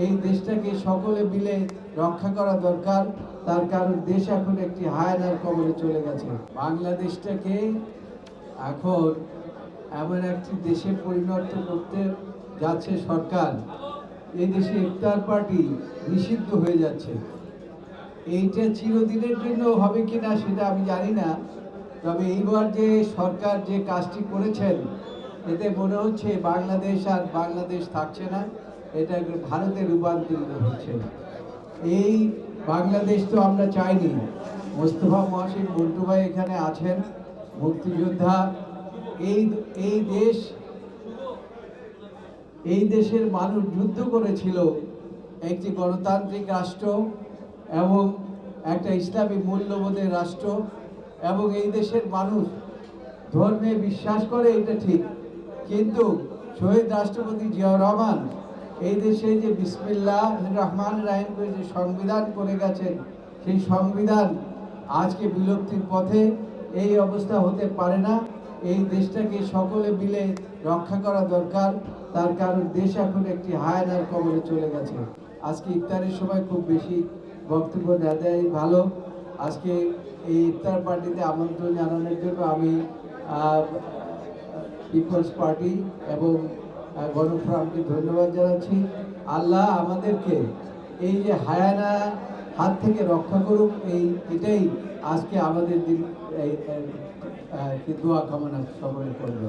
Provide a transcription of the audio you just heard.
এই দেশটাকে সকলে মিলে রক্ষা করা দরকার। তার কারণ দেশ এখন একটি হায়নার কবলে চলে গেছে। বাংলাদেশটাকে এখন এমন একটি দেশে পরিণত করতে যাচ্ছে সরকার। এই দেশে ইফতার পার্টি নিষিদ্ধ হয়ে যাচ্ছে। এইটা চিরদিনের জন্য হবে কি না সেটা আমি জানি না। তবে এইবার যে সরকার যে কাজটি করেছেন, এতে মনে হচ্ছে বাংলাদেশ আর বাংলাদেশ থাকছে না। এটা ভারতে রূপান্তরিত হচ্ছে। এই বাংলাদেশ তো আমরা চাইনি। মোস্তফা মহাসিন মন্টু ভাই এখানে আছেন, মুক্তিযোদ্ধা। এই এই দেশ, এই দেশের মানুষ যুদ্ধ করেছিল একটি গণতান্ত্রিক রাষ্ট্র এবং একটা ইসলামী মূল্যবোধের রাষ্ট্র এবং এই দেশের মানুষ ধর্মে বিশ্বাস করে এটা ঠিক। কিন্তু শহীদ রাষ্ট্রপতি জিয়াউর রহমান এই দেশে যে বিসমিল্লাহ রহমান রাহিম করে যে সংবিধান করে গেছেন, সেই সংবিধান আজকে বিলুপ্তির পথে এই অবস্থা হতে পারে না। এই দেশটাকে সকলে মিলে রক্ষা করা দরকার। তার কারণ দেশ এখন একটি হায়নার কবলে চলে গেছে। আজকে ইফতারের সময় খুব বেশি বক্তব্য না দেয় ভালো। আজকে এই ইফতার পার্টিতে আমন্ত্রণ জানানোর জন্য আমি পিপলস পার্টি এবং গণফ্রামকে ধন্যবাদ জানাচ্ছি। আল্লাহ আমাদেরকে এই যে হায়ানা হাত থেকে রক্ষা করুক, এই এটাই আজকে আমাদের দিন, এই দোয়া কামনা সবাই করবে